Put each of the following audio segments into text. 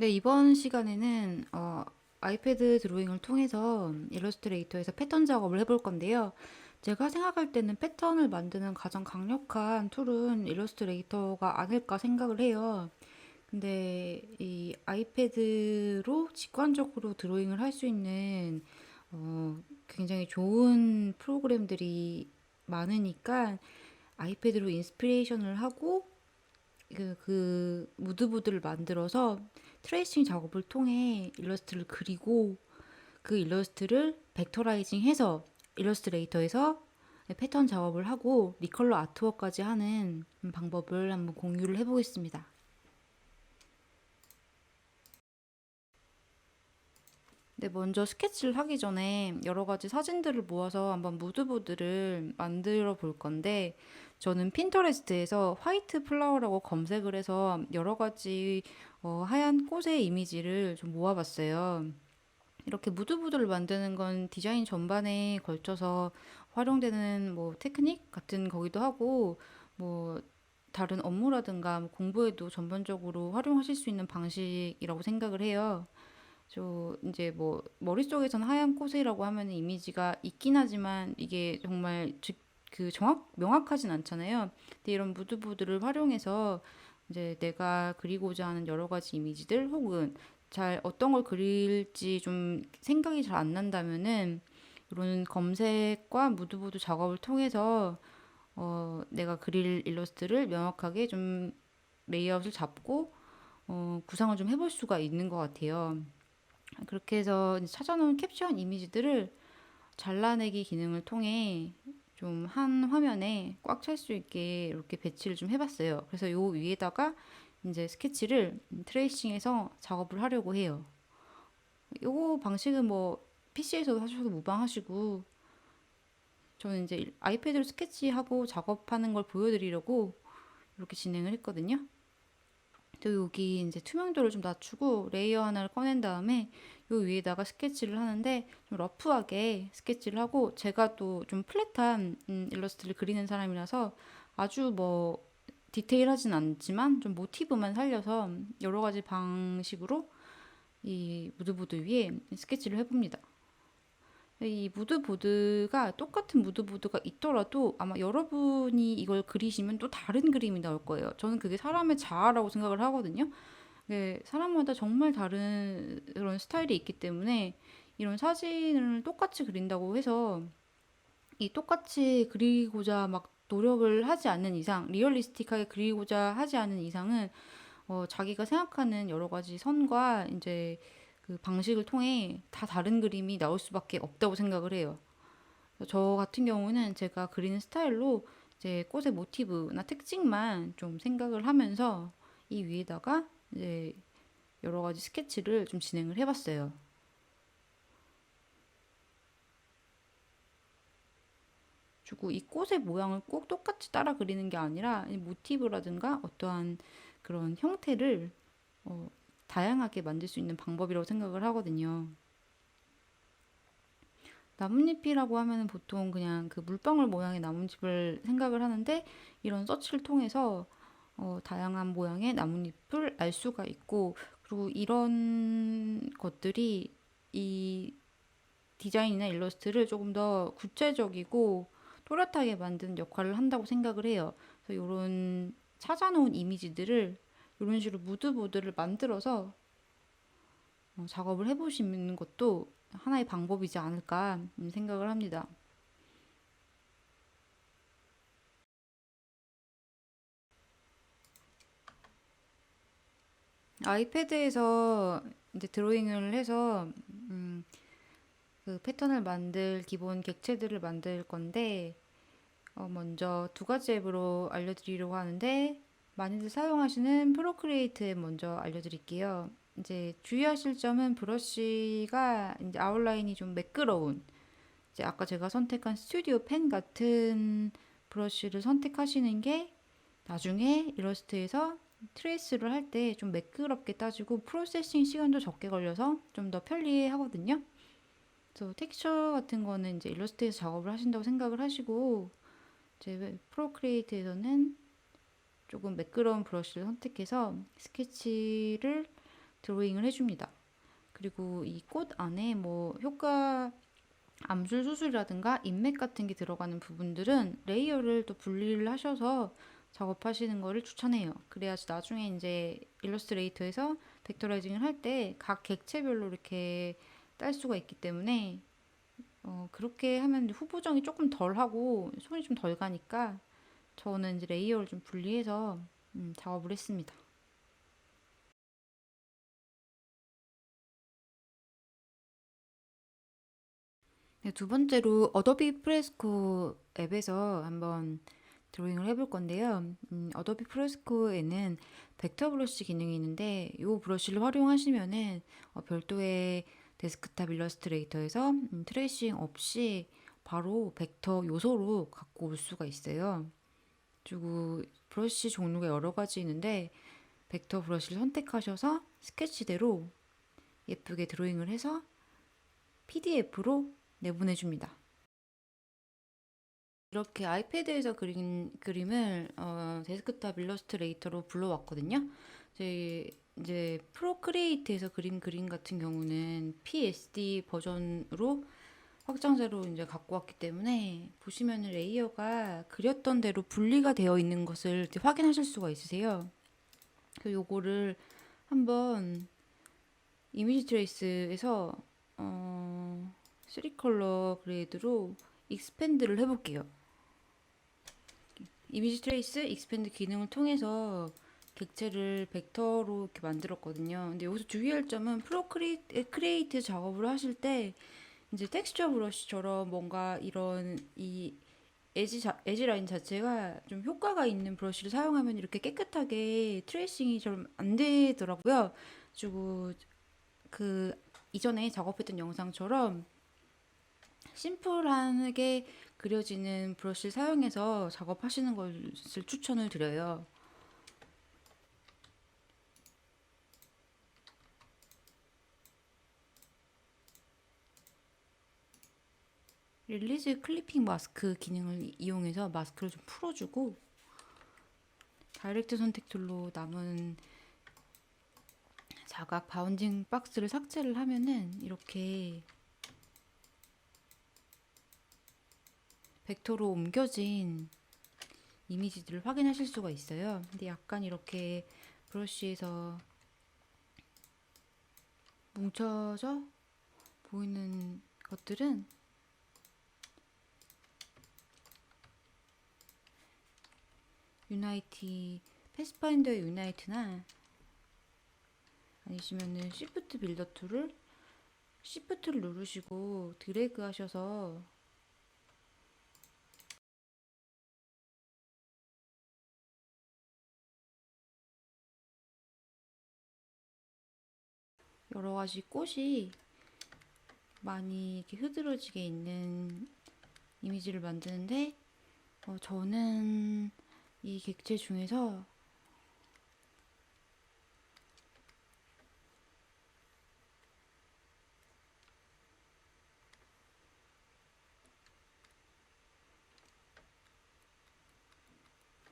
네, 이번 시간에는 어, 아이패드 드로잉을 통해서 일러스트레이터에서 패턴 작업을 해볼 건데요. 제가 생각할 때는 패턴을 만드는 가장 강력한 툴은 일러스트레이터가 아닐까 생각을 해요. 근데 이 아이패드로 직관적으로 드로잉을 할 수 있는 어, 굉장히 좋은 프로그램들이 많으니까 아이패드로 인스피레이션을 하고 그, 그 무드보드를 만들어서 트레이싱 작업을 통해 일러스트를 그리고 그 일러스트를 벡터라이징 해서 일러스트레이터에서 패턴 작업을 하고 리컬러 아트워크까지 하는 방법을 한번 공유를 해보겠습니다. 네, 먼저 스케치를 하기 전에 여러 가지 사진들을 모아서 한번 무드보드를 만들어 볼 건데, 저는 핀터레스트에서 화이트 플라워라고 검색을 해서 여러 가지 어, 하얀 꽃의 이미지를 좀 모아봤어요. 이렇게 무드보드를 만드는 건 디자인 전반에 걸쳐서 활용되는 뭐 테크닉 같은 거기도 하고, 뭐 다른 업무라든가 뭐 공부에도 전반적으로 활용하실 수 있는 방식이라고 생각을 해요. 저 이제 뭐 머릿속에선 하얀 꽃이라고 하면 이미지가 있긴 하지만 이게 정말 즉 그 정확 명확하진 않잖아요. 근데 이런 무드보드를 활용해서 이제 내가 그리고자 하는 여러 가지 이미지들 혹은 잘 어떤 걸 그릴지 좀 생각이 잘 안 난다면은 이런 검색과 무드보드 작업을 통해서 어 내가 그릴 일러스트를 명확하게 좀 레이아웃을 잡고 어 구상을 좀 해볼 수가 있는 것 같아요. 그렇게 해서 찾아놓은 캡션 이미지들을 잘라내기 기능을 통해 좀 한 화면에 꽉 찰 수 있게 이렇게 배치를 좀 해봤어요. 그래서 요 위에다가 이제 스케치를 트레이싱해서 작업을 하려고 해요. 요거 방식은 뭐 PC에서도 하셔도 무방하시고 저는 이제 아이패드로 스케치하고 작업하는 걸 보여드리려고 이렇게 진행을 했거든요. 또 여기 이제 투명도를 좀 낮추고 레이어 하나를 꺼낸 다음에 요 위에다가 스케치를 하는데 좀 러프하게 스케치를 하고 제가 또 좀 플랫한 음, 일러스트를 그리는 사람이라서 아주 뭐 디테일하진 않지만 좀 모티브만 살려서 여러 가지 방식으로 이 무드보드 위에 스케치를 해봅니다. 이 무드보드가 똑같은 무드보드가 있더라도 아마 여러분이 이걸 그리시면 또 다른 그림이 나올 거예요. 저는 그게 사람의 자아라고 생각을 하거든요. 네, 사람마다 정말 다른 그런 스타일이 있기 때문에 이런 사진을 똑같이 그린다고 해서 이 똑같이 그리고자 막 노력을 하지 않는 이상, 리얼리스틱하게 그리고자 하지 않은 이상은 어, 자기가 생각하는 여러 가지 선과 이제 그 방식을 통해 다 다른 그림이 나올 수밖에 없다고 생각을 해요. 저 같은 경우는 제가 그리는 스타일로 이제 꽃의 모티브나 특징만 좀 생각을 하면서 이 위에다가 이제 여러 가지 스케치를 좀 진행을 해봤어요. 그리고 이 꽃의 모양을 꼭 똑같이 따라 그리는 게 아니라 이 모티브라든가 어떠한 그런 형태를 어, 다양하게 만들 수 있는 방법이라고 생각을 하거든요. 나뭇잎이라고 하면 보통 그냥 그 물방울 모양의 나뭇잎을 생각을 하는데 이런 서치를 통해서 어, 다양한 모양의 나뭇잎을 알 수가 있고 그리고 이런 것들이 이 디자인이나 일러스트를 조금 더 구체적이고 또렷하게 만드는 역할을 한다고 생각을 해요. 그래서 이런 찾아놓은 이미지들을 이런 식으로 무드보드를 만들어서 어, 작업을 해보시는 것도 하나의 방법이지 않을까 생각을 합니다. 아이패드에서 이제 드로잉을 해서 음, 그 패턴을 만들 기본 객체들을 만들 건데 어, 먼저 두 가지 앱으로 알려드리려고 하는데 많이들 사용하시는 프로크리에이트 앱 먼저 알려드릴게요. 이제 주의하실 점은 브러쉬가 이제 아웃라인이 좀 매끄러운 이제 아까 제가 선택한 스튜디오 펜 같은 브러쉬를 선택하시는 게 나중에 일러스트에서 트레이스를 할 때 좀 매끄럽게 따지고 프로세싱 시간도 적게 걸려서 좀 더 편리해 하거든요. 그래서 텍스처 같은 거는 이제 일러스트에서 작업을 하신다고 생각을 하시고 이제 프로크리에이트에서는 조금 매끄러운 브러쉬를 선택해서 스케치를 드로잉을 해줍니다. 그리고 이 꽃 안에 뭐 효과 암술 수술이라든가 인맥 같은 게 들어가는 부분들은 레이어를 또 분리를 하셔서 작업하시는 거를 추천해요. 그래야지 나중에 이제 일러스트레이터에서 벡터라이징을 할 때 각 객체별로 이렇게 딸 수가 있기 때문에 어, 그렇게 하면 후보정이 조금 덜 하고 손이 좀 덜 가니까 저는 이제 레이어를 좀 분리해서 음, 작업을 했습니다. 네, 두 번째로 어도비 프레스코 앱에서 한번 드로잉을 해볼 건데요. 음, 어도비 프레스코에는 벡터 브러쉬 기능이 있는데 이 브러쉬를 활용하시면은 어, 별도의 데스크탑 일러스트레이터에서 음, 트레이싱 없이 바로 벡터 요소로 갖고 올 수가 있어요. 그리고 브러쉬 종류가 여러 가지 있는데 벡터 브러쉬를 선택하셔서 스케치대로 예쁘게 드로잉을 해서 PDF로 내보내줍니다. 이렇게 아이패드에서 그린 그림을 어, 데스크탑 일러스트레이터로 불러왔거든요. 이제, 이제 프로크리에이트에서 그린 그림 같은 경우는 PSD 버전으로 확장자로 이제 갖고 왔기 때문에 보시면 레이어가 그렸던 대로 분리가 되어 있는 것을 확인하실 수가 있으세요. 그 요거를 한번 이미지 트레이스에서 어, 3컬러 그레이드로 익스펜드를 해볼게요. 이미지 트레이스 익스펜드 기능을 통해서 객체를 벡터로 이렇게 만들었거든요. 근데 여기서 주의할 점은 프로크리에이트 작업을 하실 때 이제 텍스처 브러쉬처럼 뭔가 이런 이 에지, 자, 에지 라인 자체가 좀 효과가 있는 브러쉬를 사용하면 이렇게 깨끗하게 트레이싱이 좀 안 되더라고요. 그리고 그 이전에 작업했던 영상처럼 심플하게 그려지는 브러쉬를 사용해서 작업하시는 것을 추천을 드려요. 릴리즈 클리핑 마스크 기능을 이용해서 마스크를 좀 풀어주고 다이렉트 선택 툴로 남은 자각 바운딩 박스를 삭제를 하면은 이렇게 벡터로 옮겨진 이미지들을 확인하실 수가 있어요. 근데 약간 이렇게 브러쉬에서 뭉쳐져 보이는 것들은 유나이티 패스파인더의 유나이트나 아니시면은 시프트 빌더 툴을 시프트를 누르시고 드래그 하셔서 여러 가지 꽃이 많이 이렇게 흐드러지게 있는 이미지를 만드는데 어, 저는 이 객체 중에서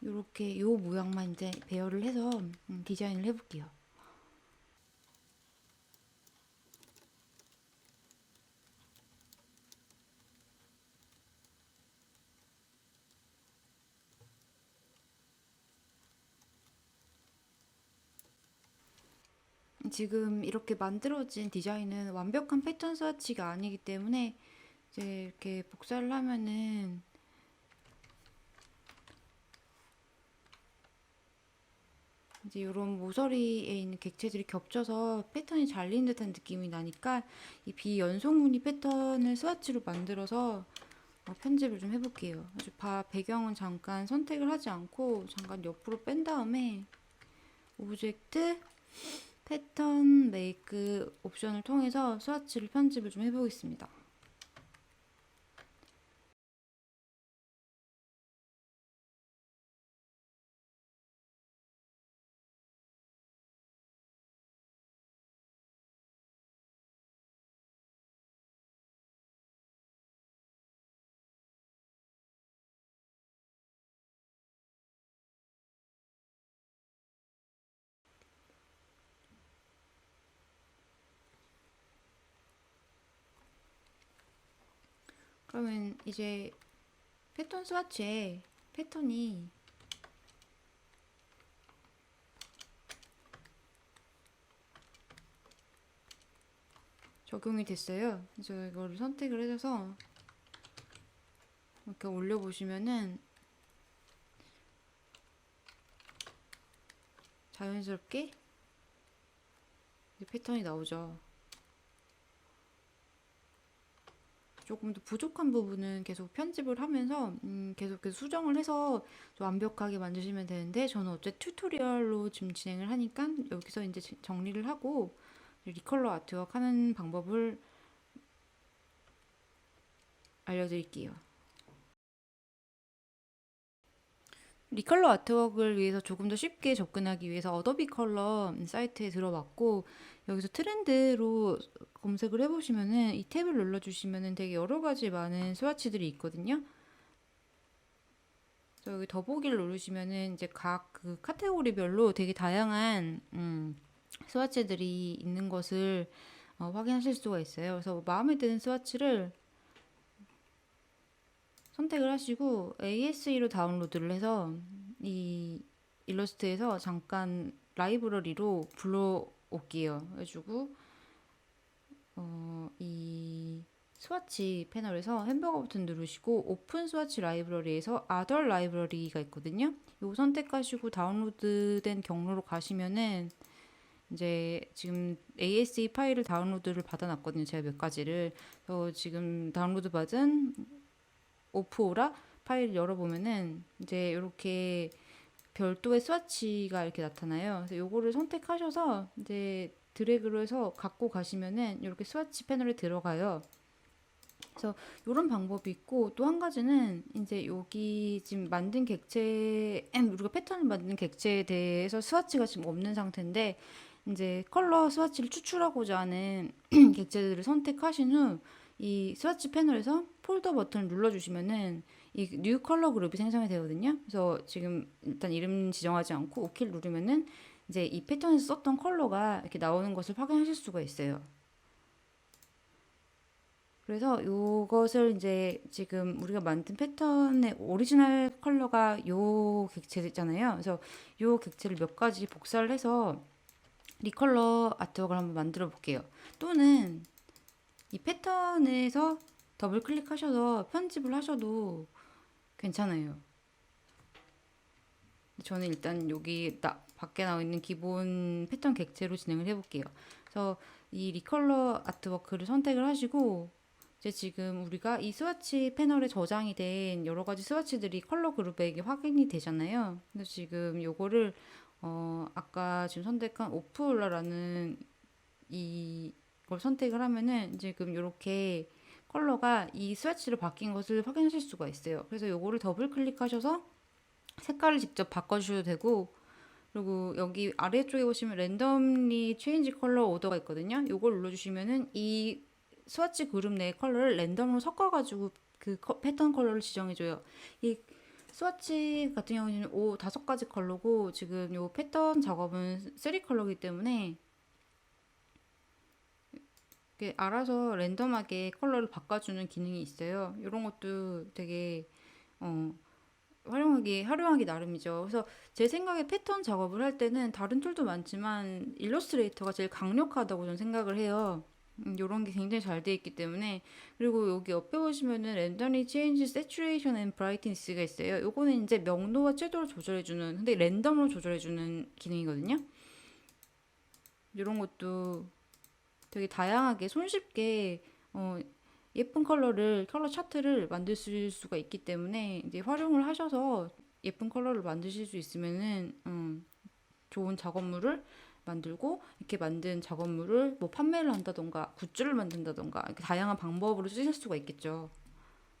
이렇게 요 모양만 이제 배열을 해서 음, 디자인을 해볼게요. 지금 이렇게 만들어진 디자인은 완벽한 패턴 스와치가 아니기 때문에 이제 이렇게 복사를 하면은 이제 이런 모서리에 있는 객체들이 겹쳐서 패턴이 잘린 듯한 느낌이 나니까 이 비연속무늬 패턴을 스와치로 만들어서 어, 편집을 좀 해볼게요. 아주 바 배경은 잠깐 선택을 하지 않고 잠깐 옆으로 뺀 다음에 오브젝트 패턴 메이크 옵션을 통해서 스와치를 편집을 좀 해보겠습니다. 그러면 이제 패턴 스와치에 패턴이 적용이 됐어요. 그래서 이거를 선택을 해줘서 이렇게 올려보시면은 자연스럽게 이 패턴이 나오죠. 조금 더 부족한 부분은 계속 편집을 하면서 음, 계속 계속 수정을 해서 좀 완벽하게 만드시면 되는데 저는 어째 튜토리얼로 지금 진행을 하니까 여기서 이제 지- 정리를 하고 리컬러 아트웍 하는 방법을 알려드릴게요. 리컬러 아트웍을 위해서 조금 더 쉽게 접근하기 위해서 어도비 컬러 사이트에 들어왔고 여기서 트렌드로 검색을 해보시면은 이 탭을 눌러주시면은 되게 여러 가지 많은 스와치들이 있거든요. 그래서 여기 더보기를 누르시면은 이제 각 그 카테고리별로 되게 다양한 음, 스와치들이 있는 것을 어, 확인하실 수가 있어요. 그래서 마음에 드는 스와치를 선택을 하시고 ASE로 다운로드를 해서 이 일러스트에서 잠깐 라이브러리로 불러올게요. 해주고 어, 이 스와치 패널에서 햄버거 버튼 누르시고 오픈 스와치 라이브러리에서 아덜 라이브러리가 있거든요. 이거 선택하시고 다운로드된 경로로 가시면은 이제 지금 ASE 파일을 다운로드를 받아놨거든요. 제가 몇 가지를. 그래서 지금 다운로드 받은 오프오라 파일 열어보면은 이제 이렇게 별도의 스와치가 이렇게 나타나요. 그래서 요거를 선택하셔서 이제 드래그로 해서 갖고 가시면은 이렇게 스와치 패널에 들어가요. 그래서 이런 방법이 있고 또 한 가지는 이제 여기 지금 만든 객체 우리가 패턴을 만든 객체에 대해서 스와치가 지금 없는 상태인데 이제 컬러 스와치를 추출하고자 하는 객체들을 선택하신 후 이 스와치 패널에서 폴더 버튼을 눌러주시면은 이 뉴 컬러 그룹이 생성이 되거든요. 그래서 지금 일단 이름 지정하지 않고 오케이를 누르면은 이제 이 패턴에서 썼던 컬러가 이렇게 나오는 것을 확인하실 수가 있어요. 그래서 요것을 이제 지금 우리가 만든 패턴의 오리지널 컬러가 요 객체잖아요. 그래서 요 객체를 몇 가지 복사를 해서 리컬러 아트웍을 한번 만들어 볼게요. 또는 이 패턴에서 더블 클릭하셔서 편집을 하셔도 괜찮아요. 저는 일단 여기 나, 밖에 나와 있는 기본 패턴 객체로 진행을 해볼게요. 그래서 이 리컬러 아트워크를 선택을 하시고 이제 지금 우리가 이 스와치 패널에 저장이 된 여러 가지 스와치들이 컬러 그룹에 이게 확인이 되잖아요. 그래서 지금 요거를 어 아까 지금 선택한 오프올라라는 이걸 선택을 하면은 지금 이렇게 컬러가 이 스와치로 바뀐 것을 확인하실 수가 있어요. 그래서 요거를 더블 클릭하셔서 색깔을 직접 바꿔주셔도 되고 그리고 여기 아래쪽에 보시면 랜덤리 체인지 컬러 오더가 있거든요. 요걸 눌러주시면은 이 스와치 그룹 내 컬러를 랜덤으로 섞어가지고 그 커- 패턴 컬러를 지정해줘요. 이 스와치 같은 경우는 오 다섯 가지 컬러고 지금 요 패턴 작업은 쓰리 컬러이기 때문에 알아서 랜덤하게 컬러를 바꿔주는 기능이 있어요. 이런 것도 되게 어, 활용하기 활용하기 나름이죠. 그래서 제 생각에 패턴 작업을 할 때는 다른 툴도 많지만 일러스트레이터가 제일 강력하다고 저는 생각을 해요. 음, 이런 게 굉장히 잘 돼 있기 때문에 그리고 여기 옆에 보시면은 랜덤리 체인지 세츄레이션 앤 브라이트니스가 있어요. 요거는 이제 명도와 채도를 조절해 주는 근데 랜덤으로 조절해 주는 기능이거든요. 이런 것도 되게 다양하게 손쉽게 어, 예쁜 컬러를 컬러 차트를 만드실 수가 있기 때문에 이제 활용을 하셔서 예쁜 컬러를 만드실 수 있으면은 음, 좋은 작업물을 만들고 이렇게 만든 작업물을 뭐 판매를 한다던가 굿즈를 만든다던가 다양한 방법으로 쓰실 수가 있겠죠.